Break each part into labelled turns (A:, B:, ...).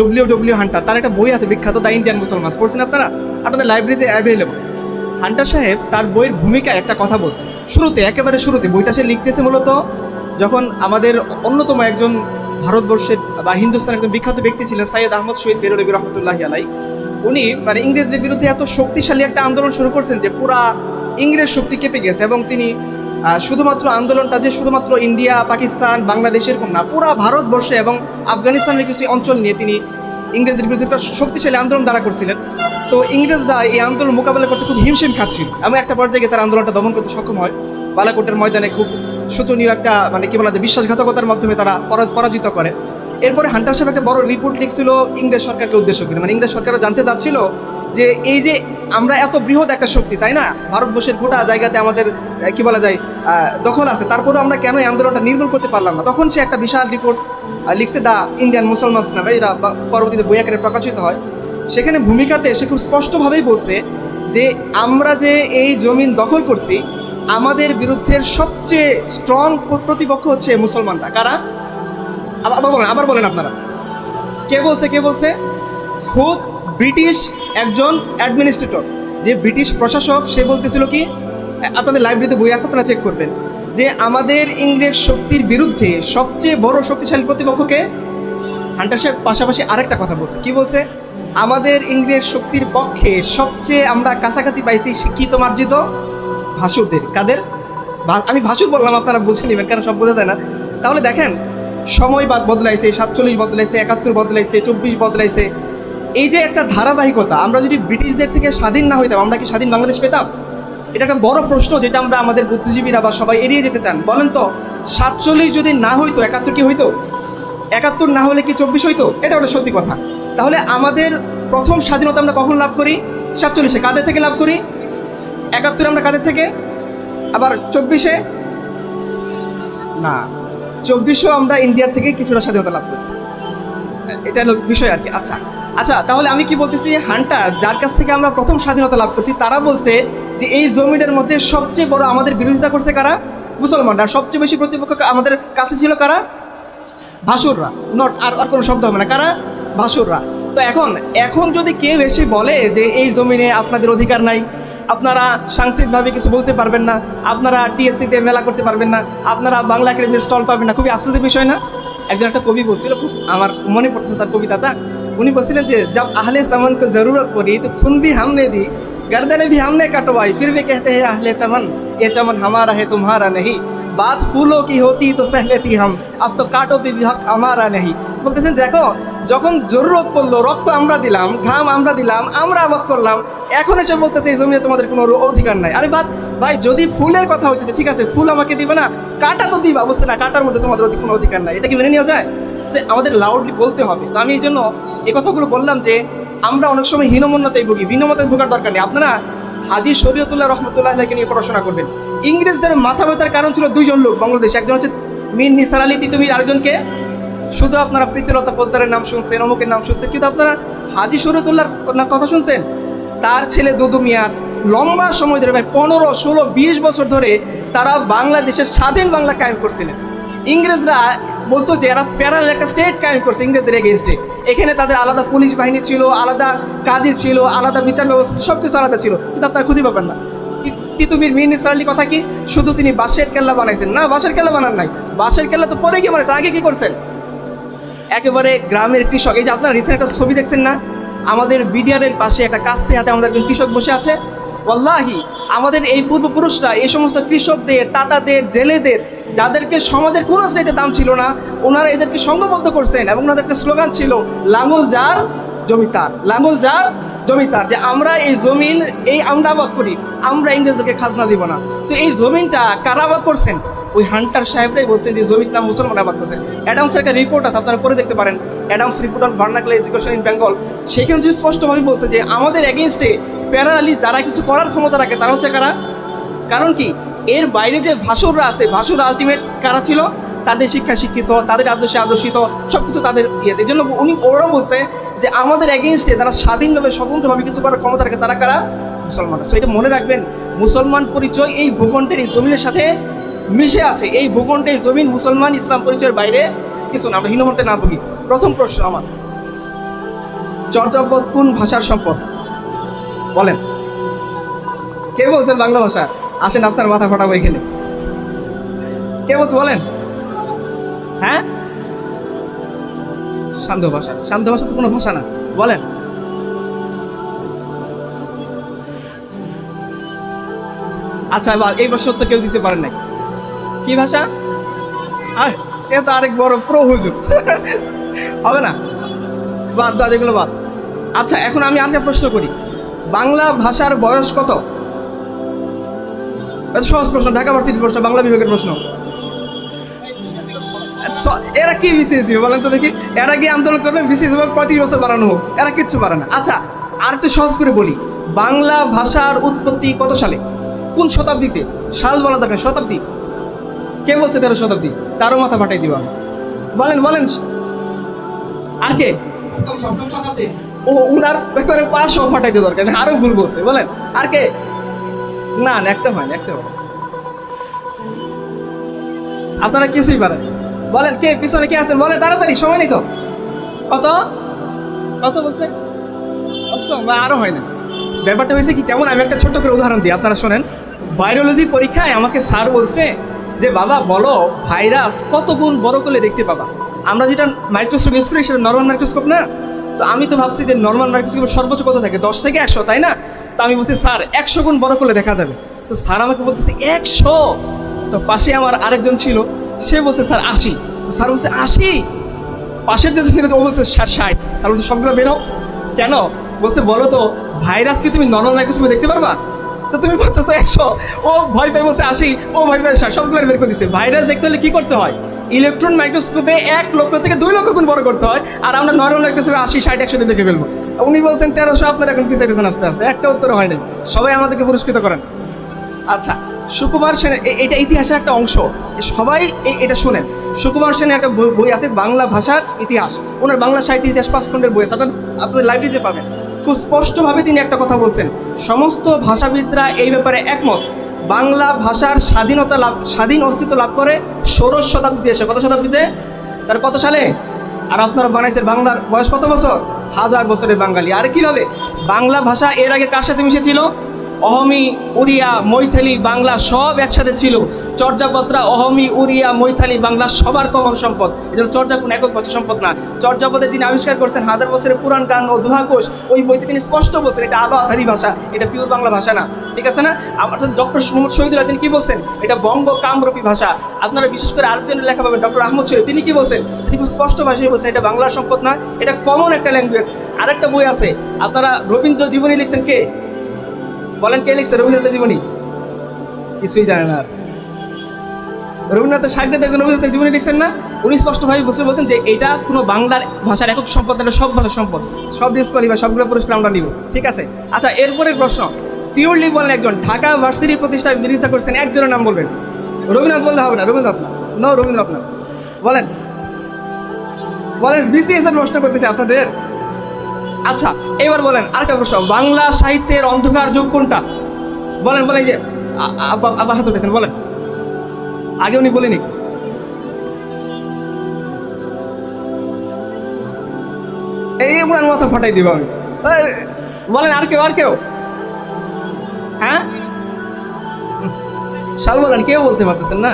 A: W W Hunter তার একটা বই আছে বিখ্যাত দ্য ইন্ডিয়ান মুসলমান। পড়ছেন আপনারা? আপনাদের লাইব্রেরিতে অ্যাভেলেবল হান্টার সাহেব তার বইয়ের ভূমিকায় একটা কথা বলছে। শুরুতে, একেবারে শুরুতে, বইটা সে লিখতেছে মূলত যখন আমাদের অন্যতম একজন ভারতবর্ষের বা হিন্দুস্তানের একজন বিখ্যাত ব্যক্তি ছিলেন সাইয়দ আহমদ শহীদ বেরোলবী রহমতুল্লাহ আলাই উনি মানে ইংরেজদের বিরুদ্ধে এত শক্তিশালী একটা আন্দোলন শুরু করছেন যে পুরা ইংরেজ শক্তি কেঁপে গেছে এবং তিনি শুধুমাত্র আন্দোলনটা যে শুধুমাত্র ইন্ডিয়া, পাকিস্তান, বাংলাদেশ এরকম না, পুরা ভারতবর্ষে এবং আফগানিস্তানের কিছু অঞ্চল নিয়ে তিনি ইংরেজদের বিরুদ্ধে একটা শক্তিশালী আন্দোলন দ্বারা করছিলেন। তো ইংরেজরা এই আন্দোলন মোকাবেলা করতে খুব হিমশিম খাচ্ছিল। এবং একটা পর্যায়ে তার আন্দোলনটা দমন করতে সক্ষম হয়। বালাকোটের ময়দানে খুব শোচনীয় একটা মানে কি বলা যায়, বিশ্বাসঘাতকতার মাধ্যমে তারা পরাজিত করে। এরপরে হান্টার সাহেব একটা বড় রিপোর্ট লিখছিল ইংরেজ সরকারকে উদ্দেশ্য করে। মানে ইংরেজ সরকারও জানতে চাচ্ছিল যে এই যে আমরা এত বৃহৎ একটা শক্তি, তাই না? ভারতবর্ষের গোটা জায়গাতে আমাদের কি বলা যায় দখল আছে। তারপরেও আমরা কেন এই আন্দোলনটা নির্মূল করতে পারলাম না? তখন সে একটা বিশাল রিপোর্ট লিখছে দা ইন্ডিয়ান মুসলমান নামে এটা পরবর্তীতে বই আকারে প্রকাশিত হয়। সেখানে ভূমিকাতে সে খুব স্পষ্টভাবেই বলছে যে, আমরা যে এই জমিন দখল করছি, আমাদের বিরুদ্ধের সবচেয়ে স্ট্রং প্রতিপক্ষ হচ্ছে মুসলমানরা। কারা? আবার বলেন আবার বলেন আপনারা। কে বলছে কে বলছে? খুব ব্রিটিশ একজন অ্যাডমিনিস্ট্রেটর যে ব্রিটিশ প্রশাসক, সে বলতেছিল কি আপনাদের লাইব্রেরিতে বই আছে, আপনারা চেক করবেন। যে আমাদের ইংরেজ শক্তির বিরুদ্ধে সবচেয়ে বড় শক্তিশালী প্রতিপক্ষকে হান্টার সাহেব পাশাপাশি আরেকটা কথা বলছে। কি বলছে? আমাদের ইংরেজ শক্তির পক্ষে সবচেয়ে আমরা কাছাকাছি পাইছি শিক্ষিত, মার্জিত ভাসুরদের। কাদের? আমি ভাসুর বললাম, আপনারা বুঝে নেবেন, কারণ সব বোঝা যায় না। তাহলে দেখেন, সময় বাদ বদলাইছে, সাতচল্লিশ বদলাইছে, একাত্তর বদলাইছে, চব্বিশ বদলাইছে। এই যে একটা ধারাবাহিকতা, আমরা যদি ব্রিটিশদের থেকে স্বাধীন না হইতাম, আমরা কি স্বাধীন বাংলাদেশ পেতাম? এটা একটা বড় প্রশ্ন যেটা আমরা আমাদের বুদ্ধিজীবীরা বা সবাই এড়িয়ে যেতে চান। বলেন তো, সাতচল্লিশ যদি না হইতো, একাত্তর কি হইতো? একাত্তর না হলে কি চব্বিশ হইতো? এটা ওটা সত্যি কথা। তাহলে আমাদের প্রথম স্বাধীনতা আমরা কখন লাভ করি? সাতচল্লিশে। কাদের থেকে লাভ করি? একাত্তরে আমরা কাদের থেকে? আবার চব্বিশে? না, চব্বিশেও আমরা ইন্ডিয়ার থেকে কিছুটা স্বাধীনতা লাভ করি। এটা হলো বিষয় আর কি। আচ্ছা আচ্ছা তাহলে আমি কি বলতেছি, হান্টার, যার কাছ থেকে আমরা প্রথম স্বাধীনতা লাভ করছি, তারা বলছে যে এই জমিনের মধ্যে সবচেয়ে বড় আমাদের বিরোধিতা করছে কারা? মুসলমানরা। সবচেয়ে বেশি প্রতিপক্ষ আমাদের কাছে ছিল কারা? ভাসুররা। নট আর আর কোনো শব্দ হবে না। কারা? ভাসুররা। তো এখন এখন যদি কেউ এসে বলে যে এই জমিনে আপনাদের অধিকার নাই, আপনারা সাংস্কৃতিকভাবে কিছু বলতে পারবেন না, আপনারা টিএসসিতে মেলা করতে পারবেন না, আপনারা বাংলা একাডেমিতে স্টল পাবেন না, খুবই আফসোসের বিষয় না? একজন একটা কবি বলছিল, খুব আমার মনে পড়ছে তার কবিতাটা। উনি বলছিলেন যে জব আহলে চমন কো জরুরত পড়ি তো খুন ভি হামনে দি गर्दने भी हमने कटवाई फिर भी कहते हैं अहले चमन ये चमन हमारा है तुम्हारा नहीं बात फूलों की होती तो सह लेती हम अब तो काटो पे भी हक हमारा नहीं বলতেছেন দেখো যখন জরুরত পড়লো রক্ত আমরা দিলাম ঘাম আমরা দিলাম আমরা আবাদ করলাম এখন এসে বলতেছে এই জমিতে তোমাদের কোনো অধিকার নাই আরে বাদ ভাই যদি ফুলের কথা হইতেছে ঠিক আছে ফুল আমাকে দিবে না কাটা তো দিবা বলছে না কাটার মধ্যে তোমাদের অধিক কোনো অধিকার নাই এটা কি মেনে নেওয়া যায় যে আমাদের লাউডলি বলতে হবে তো আমি এই জন্য এই কথাগুলো বললাম যে আমরা অনেক সময় হীনমন্যতায় ভুগি হীনমতায় ভোগার দরকার নেই। আপনারা হাজি শরীয়তুল্লাহ রহমতুল্লাহ আলাইকে নিয়ে পড়াশোনা করবেন। ইংরেজদের মাথা ব্যথার কারণ ছিল দুইজন লোক বাংলাদেশে। একজন হচ্ছে মিন নিসার আলী তিতুমির, আরেকজনকে শুধু আপনারা প্রীতিলতা পোদ্দারের নাম শুনছেন, অমুকের নাম শুনছেন, কিন্তু আপনারা হাজি শরীয়তুল্লাহর কথা শুনছেন? তার ছেলে দুদু মিয়ার লম্বা সময় ধরে ভাই পনেরো, ষোলো, বিশ বছর ধরে তারা বাংলাদেশের স্বাধীন বাংলা কায়েম করছিলেন। ইংরেজরা বলতো যে এরা প্যারাল একটা স্টেট কায়েম করছে, ইংরেজদের এগেনস্টে এখানে তাদের আলাদা পুলিশ বাহিনী ছিল, আলাদা কাজী ছিল, আলাদা বিচার ব্যবস্থা সব কিছু আলাদা ছিল। কিন্তু আপনারা খুঁজে পাবেন না। তিতুমির মিন ইসরায়েলি কথা কি? শুধু তিনি বাঁশের কেল্লা বানাইছেন। না, বাঁশের কেল্লা বানান নাই। বাঁশের কেল্লা তো পরে গিয়ে বানাইছেন আগে কি করছেন? একেবারে গ্রামের কৃষক, এই যে আপনারা রিসেন্ট একটা ছবি দেখছেন না? আমাদের বিডিআরের পাশে একটা কাস্তে হাতে আমাদের একজন কৃষক বসে আছে। ওয়াল্লাহি, আমাদের এই পূর্বপুরুষরা, এই সমস্ত কৃষকদের টাটাদের জেলেদের যাদেরকে সমাজের কোনো শ্রেণীতে দাম ছিল না, ওনারা এদেরকে সংঘবদ্ধ করছেন এবং ওনাদের স্লোগান ছিল লাঙ্গল যার জমিতার লাঙ্গল যার জমিতার যে আমরা এই জমিন, এই আমরা আবাদ করি, আমরা ইংরেজদেরকে খাজনা দিব না। তো এই জমিনটা কারা আবাদ করছেন? ওই হান্টার সাহেবরাই বলছেন যে জমিটা মুসলমান আবাদ করছেন। অ্যাডামসের একটা রিপোর্ট আছে, আপনারা পরে দেখতে পারেন। Adams report on vernacular education in Bengal সেখানে যে স্পষ্টভাবে বলছে যে, আমাদের এগেনস্টে প্যারালি যারা কিছু করার ক্ষমতা রাখে, তারা হচ্ছে কারা? কারণ কি? এর বাইরে যে ভাসুররা আছে, ভাসুর আলটিমেট কারা ছিল? তাদের শিক্ষা শিক্ষিত, তাদের আদর্শে আদর্শিত সব কিছু তাদের ইয়েতে। এই জন্য উনি ওরা বলছে যে আমাদের এগেনস্টে তারা স্বাধীনভাবে স্বতন্ত্রভাবে কিছু করার ক্ষমতা রাখে, তারা কারা? মুসলমান। সো এটা মনে রাখবেন, মুসলমান পরিচয় এই ভূখণ্ডের, এই জমিনের সাথে মিশে আছে। এই ভূখণ্ডে, এই জমিন, মুসলমান, ইসলাম পরিচয়ের বাইরে কিছু না। আমরা হীনমন্তে না ভুগি। প্রথম প্রশ্ন আমার। চর্যাপদ কোন ভাষার সম্পদ? বলেন। কে বলছেন বাংলা ভাষা? আসেন আপনার মাথা ফাটাবো এখানে। কে বলছে বলেন? হ্যাঁ? শান্ত ভাষা শান্ত ভাষা তো কোনো ভাষা না। বলেন। আচ্ছা এবার এই প্রশ্ন তো কেউ দিতে পারেন নাই। কি ভাষা? এ তো আরেক বড় প্রো হুজুর। হবে না? বাদ বাদ, এগুলো বাদ। আচ্ছা এখন আমি আরেকটা প্রশ্ন করি। বাংলা ভাষার বয়স কত? এত সহজ প্রশ্ন ঢাকা ভার্সিটির প্রশ্ন বাংলা বিভাগের প্রশ্ন। এরা কি বিসিএস দিবে বলেন তো দেখি। এরা কি আন্দোলন করবে বিসিএস পঁয়ত্রিশ বছর বাড়ানো হোক এরা কিচ্ছু পারে না। আচ্ছা আর একটু সহজ করে বলি বাংলা ভাষার উৎপত্তি কত সালে? কোন শতাব্দীতে? সাল বলা দরকার শতাব্দী। কে বলছে তেরো শতাব্দী? তারও মাথা ফাটাই দিব। বলেন বলেন। আর কে? ও উনার ব্যাপারে পাঁচশো ফাটাইতে দরকার আরও ভুল বলছে বলেন। আর কে? না না, একটা হয় না, একটা হয় আপনারা কিছুই পারেন বলেন, কে, পিছনে কে আছেন? বলেন, তাড়াতাড়ি, সময় নেই তো। কত? কত বলছে? অষ্টম, বা আরও হয় না। ব্যাপারটা হয়েছে কি, কেমন, আমি একটা ছোট্ট করে উদাহরণ দিই, আপনারা শোনেন। ভাইরোলজি পরীক্ষায় আমাকে স্যার বলছে যে, বাবা, বলো ভাইরাস কত গুণ বড় করলে দেখতে পাবা? আমরা যেটা মাইক্রোস্কোপ ইউজ করি, সেটা নর্মাল মাইক্রোস্কোপ না। তো আমি তো ভাবছি যে নর্মাল মাইক্রোস্কোপ সর্বোচ্চ কত থাকে? দশ থেকে একশো, তাই না? তো আমি বলছি, স্যার, একশো গুণ বড় করলে দেখা যাবে। তো স্যার আমাকে বলতেছে, একশো? তো পাশে আমার আরেকজন ছিল, সে বলছে, স্যার, আশি। স্যার বলছে, আশি? পাশের যে ছিল ও বলছে ষাট ষাট। স্যার বলছে, সবগুলো বেরো কেন? বলছে, বলো তো ভাইরাস কি তুমি নর্মাল মাইক্রোস্কোপে দেখতে পারবা? তো তুমি বলতেছো, একশো। ও ভয় পাই বলছে, আশি। ও ভয় পাই ষাট সবগুলো বের করে দিচ্ছে ভাইরাস দেখতে হলে কি করতে হয়? ইলেকট্রন মাইক্রোস্কোপে এক লক্ষ থেকে দুই লক্ষ গুণ বড় করতে হয়, আর আমরা নর্মাল মাইক্রোস্কোপে আশি, ষাট একশোতে দেখে ফেলব। উনি বলছেন, তেরোশো আপনার এখন পিছিয়ে আস্তে আস্তে। একটা উত্তর হয়নি সবাই আমাদেরকে পুরস্কৃত করেন। আচ্ছা সুকুমার সেনের এটা ইতিহাসের একটা অংশ। সবাই এটা শোনেন। সুকুমার সেনের একটা বই- আছে বাংলা ভাষার ইতিহাস। ওনার বাংলা সাহিত্য ইতিহাস পাঁচ খণ্ডের বই আছে। আপনাদের লাইব্রেরিতে পাবেন। খুব স্পষ্টভাবে তিনি একটা কথা বলছেন, সমস্ত ভাষাবিদরা এই ব্যাপারে একমত। বাংলা ভাষার স্বাধীনতা লাভ, স্বাধীন অস্তিত্ব লাভ করে ষোড়শ শতাব্দীতে এসে। কত শতাব্দীতে? তার কত সালে? আর আপনারা বানাইছেন বাংলার বয়স কত বছর? হাজার বছরের বাঙালি। আর কীভাবে? বাংলা ভাষা এর আগে কার সাথে মিশেছিল? অহমি, উড়িয়া, মৈথালি, বাংলা সব একসাথে ছিল। চর্যাপদরা অহমি উড়িয়া মৈথালি বাংলা সবার কমন সম্পদ। এজন্য চর্যা কোন একক ভাষা সম্পদ না। চর্যাপদে তিনি আবিষ্কার করছেন হাজার বছরের পুরাণ গান ও দুহাকোষ, ওই বইতে তিনি স্পষ্ট বলছেন, এটা আলো আধারী ভাষা, এটা পিওর বাংলা ভাষা না। ঠিক আছে না? আমার ডক্টর মোহাম্মদ শহীদুল্লাহ তিনি কি বলছেন? এটা বঙ্গ কামরূপী ভাষা। আপনারা বিশেষ করে আরেকজনের লেখা পাবেন ডক্টর আহমদ শরীফ তিনি কি বলছেন? তিনি খুব স্পষ্ট ভাষায় বলছেন, এটা বাংলার সম্পদ না, এটা কমন একটা ল্যাঙ্গুয়েজ আরেকটা বই আছে, আপনারা রবীন্দ্র জীবনী লিখছেন কে? বলেন কে লিখছে রবীন্দ্রনাথ জীবনী? কিছুই জানে না আর। রবীন্দ্রনাথের সাহিত্য দেখবেন রবীন্দ্রনাথের জীবনী লিখছেন না। উনি স্পষ্টভাবে বসে বলছেন যে এটা কোনো বাংলার ভাষার একক সম্পদ না, সব ভাষার সম্পদ। সব ডিসকোয়ালিফাই সবগুলো পুরস্কার আমরা নিব। ঠিক আছে? আচ্ছা এরপরের প্রশ্ন। পিওরলি বলেন একজন ঢাকা ভার্সিটি প্রতিষ্ঠায় বিরোধিতা করছেন একজনের নাম বলবেন? রবীন্দ্রনাথ বললে হবে না রবীন্দ্রনাথ না। নো রবীন্দ্রনাথ না। বলেন। বলেন বিসিএস এর প্রশ্ন করতেছে আপনাদের। আচ্ছা এবার বলেন আরেকটা প্রশ্ন। বাংলা সাহিত্যের অন্ধকার যুগ কোনটা? বলেন বলেন যে আবার হাত উঠেছেন বলেন। আগে উনি বলেনি। এই উনার মাথা ফাটাই দিব আমি। বলেন আর কেউ আর কেউ। হ্যাঁ? সাল বলেন কেউ বলতে পারতেছেন না?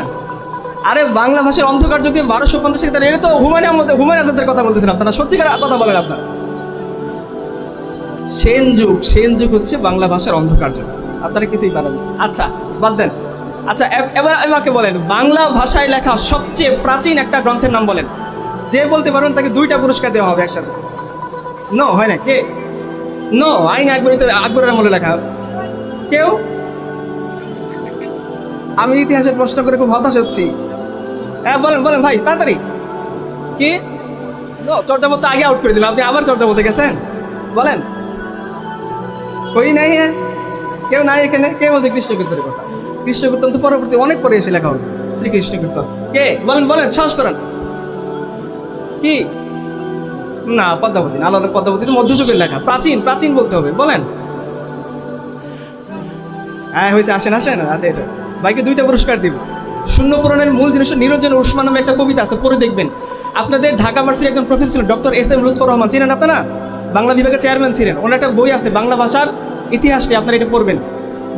A: আরে, বাংলা ভাষার অন্ধকার যুগে বারোশো পঞ্চাশ সালে এটা তো হুমায়ুন আহমদ হুমায়ুন আজাদের কথা বলতেছেন আপনারা। সত্যিকার কথা বলেন আপনারা। সেন যুগ সেন যুগ হচ্ছে বাংলা ভাষার অন্ধকার যুগ। আপনারা কিছুই পারেন। আচ্ছা বাদ দেন। আচ্ছা এবার আমাকে বলেন, বাংলা ভাষায় লেখা সবচেয়ে প্রাচীন একটা গ্রন্থের নাম বলেন। যে বলতে পারবেন তাকে দুইটা পুরস্কার দেওয়া হবে একসাথে। নো, হয় না, কে? ন, আইন আকবরিতে আকবরের আমলে লেখা। কেউ? আমি ইতিহাসের প্রশ্ন করে খুব হতাশ হচ্ছি। হ্যাঁ বলেন বলেন ভাই, তাড়াতাড়ি। কি? নো চর্যাপদ তো আগে আউট করে দিলাম, আপনি আবার চর্যাপদে গেছেন? বলেন। কই নাই হ্যাঁ। কেউ নাই এখানে? কে বলছে কৃষ্ণ কথা? কৃষ্ণ কীর্তন তো পরবর্তী অনেক পরে এসে লেখা হবে, শ্রীকৃষ্ণ কীর্তন। কে? বলেন বলেন, সাহস করেন। কি? না, পদ্মাবতী না আলাদা পদ্মাবতী তো মধ্যযুগের লেখা, প্রাচীন প্রাচীন বলতে হবে, বলেন। হ্যাঁ হয়েছে, আসেন আসেন এটা। ভাইকে দুইটা পুরস্কার দিব। শূন্য পুরাণের মূল জিনিস নিরঞ্জন উসমান নামে একটা কবিতা আছে, পড়ে দেখবেন। আপনাদের ঢাকা ভার্সিটির একজন প্রফেসর ছিলেন, doctor S M Lutfur Rahman. চিনেন আপনারা? বাংলা বিভাগের চেয়ারম্যান ছিলেন। ওনার একটা বই আছে, বাংলা ভাষার ইতিহাস নিয়ে আপনারা এটা পড়বেন।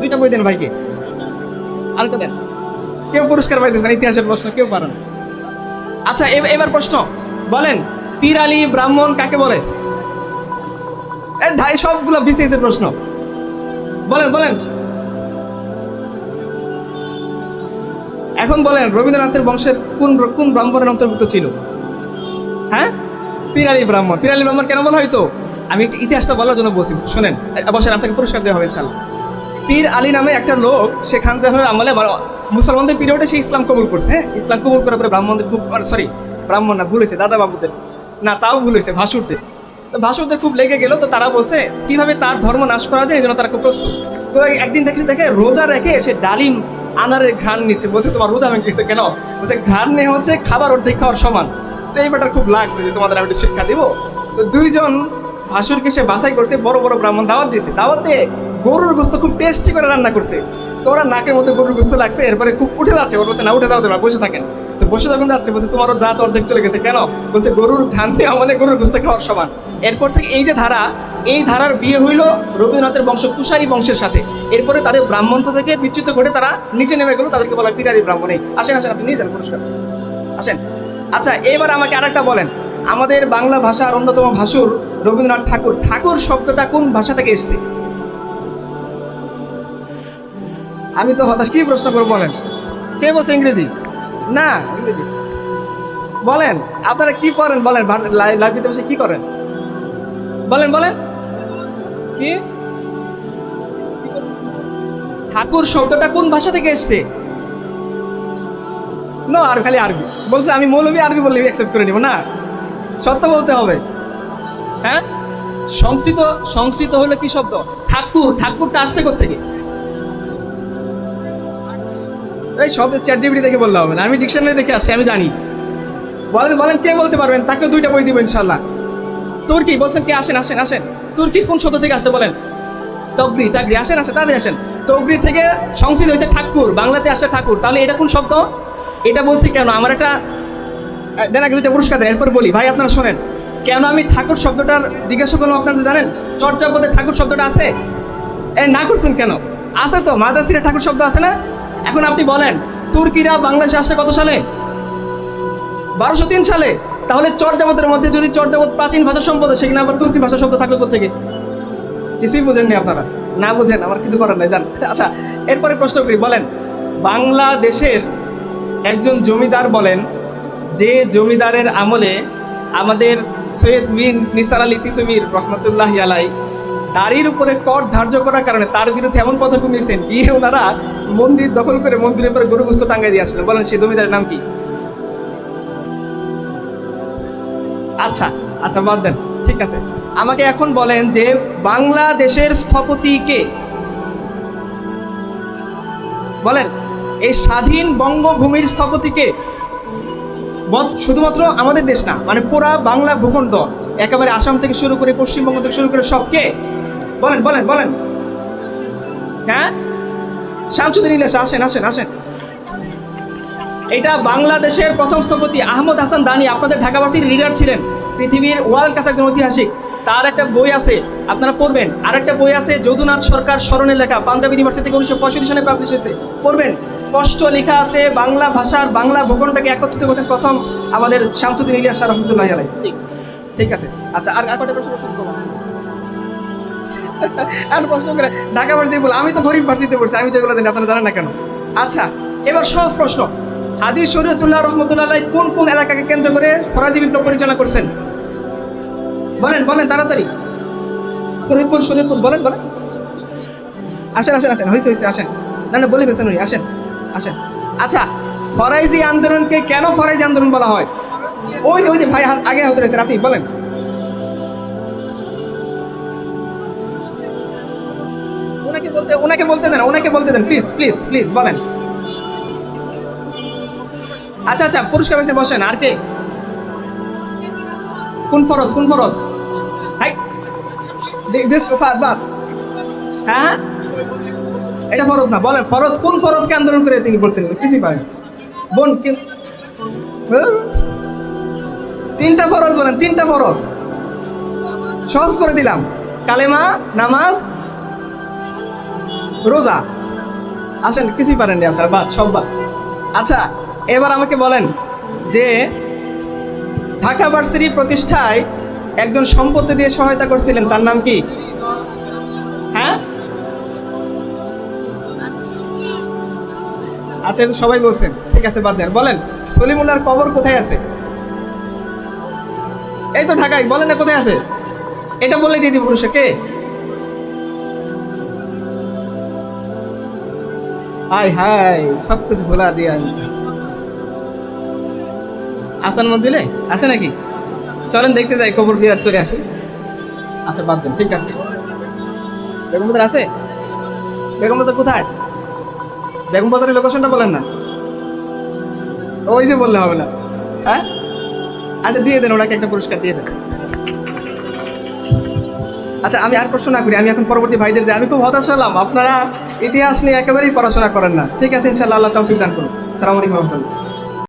A: দুইটা বই দেন ভাইকে। আরেকটা দেন। কেউ পুরস্কার পাইতেছেন ইতিহাসের প্রশ্ন, কেউ পারেন না। আচ্ছা এবার প্রশ্ন। বলেন, পীর আলী ব্রাহ্মণ কাকে বলে? সবগুলো বিসিএস প্রশ্ন। বলেন বলেন। এখন বলেন, রবীন্দ্রনাথের বংশের কোন কোন ব্রাহ্মণের অন্তর্ভুক্ত ছিল? হ্যাঁ? পীর আলী ব্রাহ্মণ। পীর আলী ব্রাহ্মণ কেন বলা হয়তো আমি ইতিহাসটা বলার জন্য বলছি। শোনেন বসেন, আপনাকে পুরস্কার দেওয়া হবে ইনশাল্লাহ পীর আলী নামে একটা লোক, সে খান জাহানের আমলে মুসলমানদের পিরিয়ডে সে ইসলাম কবুল করছে হ্যাঁ? ইসলাম কবুল করার পরে ব্রাহ্মণদের খুব সরি ব্রাহ্মণ না, ভুল হয়েছে, দাদা বাবুদের। না, তাও ভুল হয়েছে, ভাসুরদের। তো ভাসুরদের খুব লেগে গেল, তো তারা বলছে, কীভাবে তার ধর্ম নাশ করা যায়, এই জন্য তারা খুব প্রস্তুত? তো একদিন দেখে দেখে রোজা রেখে সে ডালিম আনারের ঘ্রাণ নিচ্ছে। বলছে, তোমার রোজা ভেঙে গেছে কেন? বলছে, ঘ্রাণ নিয়ে হচ্ছে, খাবার অর্ধেক খাওয়ার সমান। তো এই ব্যাপারটা খুব লাগছে যে তোমাদের আমি শিক্ষা দিব। তো দুইজন ভাসুরকে সে বাছাই করছে, বড় বড় ব্রাহ্মণ দাওয়াত দিয়েছে। দাওয়াত দিয়ে গরুর গোস্ত খুব টেস্টি করে রান্না করছে। তো ওরা নাকের মধ্যে গরুর গোস্ত লাগছে, এরপরে খুব উঠে যাচ্ছে। ওর বলছে, না, উঠে যাও বসে থাকেন। তো বসে যখন যাচ্ছে, বলছে তোমারও জাত অর্ধেক চলে গেছে, কেন? বলছে, গরুর ঘান্তি আমাদের গরুর গোস্ত খাওয়ার সমান। এরপর থেকে এই যে ধারা, এই ধারার বিয়ে হইল রবীন্দ্রনাথের বংশ কুশারী বংশের সাথে। এরপরে তাদের ব্রাহ্মণ থেকে বিচ্যুত করে তারা নিচে নেমে গেল, তাদেরকে বলা পিরারি ব্রাহ্মণে। আসেন আসেন, আপনি নিয়ে যান, পুরস্কার। আসেন। আচ্ছা এবার আমাকে আরেকটা বলেন। আমাদের বাংলা ভাষার অন্যতম ভাষুর রবীন্দ্রনাথ ঠাকুর। ঠাকুর শব্দটা কোন ভাষা থেকে এসেছে? আমি তো হতাশ, কি প্রশ্ন করব বলেন? কে বলছে ইংরেজি? না, ইংরেজি। বলেন, আপনারা কি করেন বলেন লাইব্রেরিতে বসে কি করেন? বলেন বলেন। কি? ঠাকুর শব্দটা কোন ভাষা থেকে এসছে? না, আর খালি আরবি। বলছে, আমি মৌলবী আরবি বললে অ্যাকসেপ্ট করে নিব, না। সত্য বলতে হবে। হ্যাঁ? সংস্কৃত সংস্কৃত হলো কি শব্দ? ঠাকুর, ঠাকুরটা আসছে থেকে এই শব্দ চ্যাট জিবিটি দেখে বললে হবে না। আমি ডিকশনারি দেখে আসছি, আমি জানি। বলেন বলেন, কে বলতে পারবেন? তাকে দুইটা বই দিব ইনশাল্লাহ তুর্কি বলছেন কে? আসেন আসেন আসেন। তুর্কির কোন শব্দ থেকে আসছে বলেন? তগরি তাগরি আসেন আসেন তাদের আসেন। তগরি থেকে সংস্কৃত হয়েছে ঠাকুর, বাংলাতে আসে ঠাকুর। তাহলে এটা কোন শব্দ এটা বলছি কেন? আমার একটা দেন আগে দুইটা পুরস্কার দেন, এরপর বলি। ভাই, আপনারা শোনেন। কেন আমি ঠাকুর শব্দটার জিজ্ঞাসা করলাম আপনারা জানেন? চর্যাপদে ঠাকুর শব্দটা আছে? এ, না করছেন কেন? আছে তো মাদাসিরে ঠাকুর শব্দ আছে না? এখন আপনি বলেন, তুর্কিরা বাংলাদেশে আসছে কত সালে? বারোশো তিন সালে? তাহলে চর্যাপদের মধ্যে যদি চর্যাপদ প্রাচীন ভাষা সম্পদ সেখানে আবার তুর্কি ভাষা শব্দ থাকল থেকে কিছুই বোঝেননি আপনারা। না বুঝেন, আমার কিছু করার নাই, জান। আচ্ছা এরপরে প্রশ্ন করি, বলেন, বাংলাদেশের একজন জমিদার বলেন, যে জমিদারের আমলে আমাদের সৈয়দ মীর নিসার আলী তিতুমির রহমতুল্লাহ আলাই দাড়ির উপরে কর ধার্য করার কারণে তার বিরুদ্ধে এমন পদক্ষেপ নিয়েছেন, গিয়ে ওনারা মন্দির দখল করে মন্দিরের উপরে গরু গুস্ত টাঙ্গাই দিয়ে আসলেন। বলেন, সেই জমিদারের নাম কি? আচ্ছা আচ্ছা বাদ দেন। ঠিক আছে। আমাকে এখন বলেন যে বাংলাদেশের স্থপতি কে? বলেন, এই স্বাধীন বঙ্গভূমির স্থপতি কে? শুধুমাত্র আমাদের দেশ না মানে পুরা বাংলা ভূখণ্ড, একেবারে আসাম থেকে শুরু করে, পশ্চিমবঙ্গ থেকে শুরু করে সব কে? বলেন বলেন বলেন। হ্যাঁ? শামসুদ্দিন ইলিয়াস আসেন আসেন আসেন। এটা বাংলাদেশের প্রথম স্থপতি আহমদ হাসান দানি আপনাদের ঢাকাবাসীর লিডার ছিলেন পৃথিবীর ওয়ার্ল্ড কাছে একজন ঐতিহাসিক। তার একটা বই আছে আপনারা পড়বেন। আর একটা বই আছে যদুনাথ সরকার স্মরণে লেখা পাঞ্জাব ইউনিভার্সিটি থেকে উনিশশো পঁয়ষট্টি সালে পাবলিশ হয়েছে। পড়বেন। স্পষ্ট লেখা আছে বাংলা ভাষার বাংলা ভূখণ্ডটাকে একত্রিত করেছেন প্রথম আমাদের শামসুদ্দিন ইলিয়াস রহমতুল্লাহ আলাই। ঠিক। ঠিক আছে। আচ্ছা আর আর কটা প্রশ্ন? আর প্রশ্ন করে, ঢাকা ভার্সিটি বল, আমি তো গরিব ভার্সিটিতে পড়ছি, আমি তো এগুলো জানি আপনারা জানেন না কেন? আচ্ছা এবার সহজ প্রশ্ন। হাদি শরীয়তুল্লাহ রহমতুল্লাহ কোন কোন এলাকাকে কেন্দ্র করে ফরাজি বিপ্লব পরিচালনা করছেন? বলেন বলেন, তাড়াতাড়ি। শরীরপুর শরীরপুর বলেন বলেন। আসেন আসেন আসেন হয়েছে হয়েছে আসেন। না না আসেন আসেন। আচ্ছা ফরাইজি আন্দোলনকে কেন ফরাইজি আন্দোলন বলা হয়? ওই যে ওই যে ভাই, আগে হতে রয়েছেন আপনি বলেন। বলতে, ওনাকে বলতে দেন, ওনাকে বলতে দেন প্লিজ প্লিজ প্লিজ বলেন। আচ্ছা আচ্ছা পুরস্কার পেয়েছে, বসেন, আর কে? কোন ফরজ কোন ফরজ? হাই দিস হ্যাঁ? এটা ফরজ না, বলেন, ফরজ, কোন ফরজকে আন্দোলন করে তিনি বলছেন? কিছুই পারেন। বোন হ্যাঁ? তিনটা ফরজ বলেন, তিনটা ফরজ। সহজ করে দিলাম। কালেমা, নামাজ রোজা? আসেন, কিছুই পারেননি আপনার, বাদ, সব বাদ। আচ্ছা এবার আমাকে বলেন যে ঢাকা ভার্সিটি প্রতিষ্ঠায় একজন সম্পত্তি দিয়ে সহায়তা করছিলেন, তার নাম কি? হ্যাঁ? আচ্ছা এটা সবাই বলছেন। ঠিক আছে, বাদ দেন। বলেন সলিমুল্লার কবর কোথায় আছে? এই তো ঢাকায়, বলেন না কোথায় আছে? এটা বলে দিয়ে দিব পুরুষে হাই সব কিছু ভুলা দিয়া আসান মঞ্জিলে? আছে নাকি? চলেন দেখতে যাই কবর ফিরাত করে আসি। আচ্ছা বাদ দেন, ঠিক আছে। বেগম বাজার আছে? বেগম বাজার কোথায়? বেগম বাজারের লোকেশনটা বলেন না। ওই যে বললে হবে না। হ্যাঁ? আচ্ছা দিয়ে দেন, ওনাকে একটা পুরস্কার দিয়ে দেন। আচ্ছা আমি আর প্রশ্ন না করি, আমি এখন পরবর্তী ভাইদের যে আমি খুব হতাশ হলাম। আপনারা ইতিহাস নিয়ে একেবারেই পড়াশোনা করেন না। ঠিক আছে ইনশাল্লাহ আল্লাহ তৌফিক দান করুন। সালাম রহমতুল্লাহ।